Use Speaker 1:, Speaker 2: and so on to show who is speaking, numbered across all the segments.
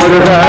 Speaker 1: முருகா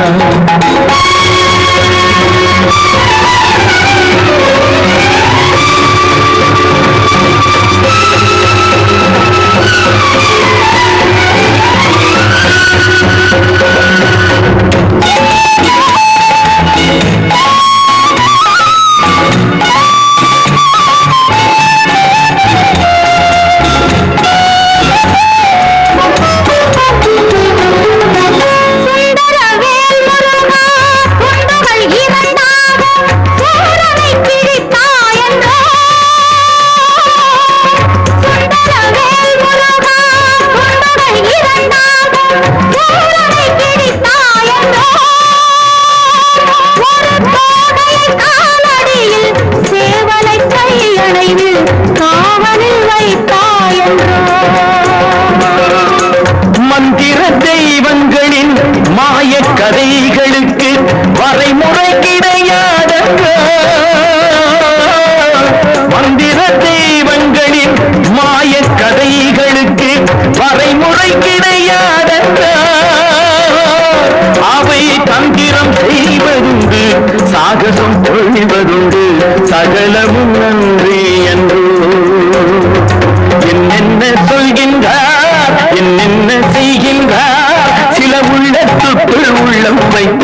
Speaker 1: முடியாதென்றார் அவை தந்திரம் செய்வதுண்டு சாகசம் கொள்வதுண்டு சகலமும் நன்றி என்று. என்னென்ன சொல்கின்றார் என்னென்ன செய்கின்றார் சில உள்ளத்துக்குள் உள்ளம் வைத்த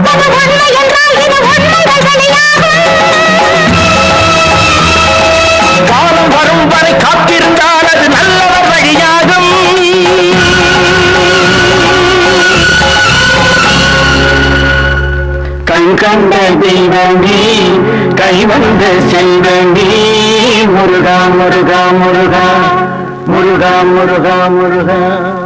Speaker 1: தெய்வமே கைவந்த செல்வமே. முருகா முருகா முருகா முருகா முருகா முருகா.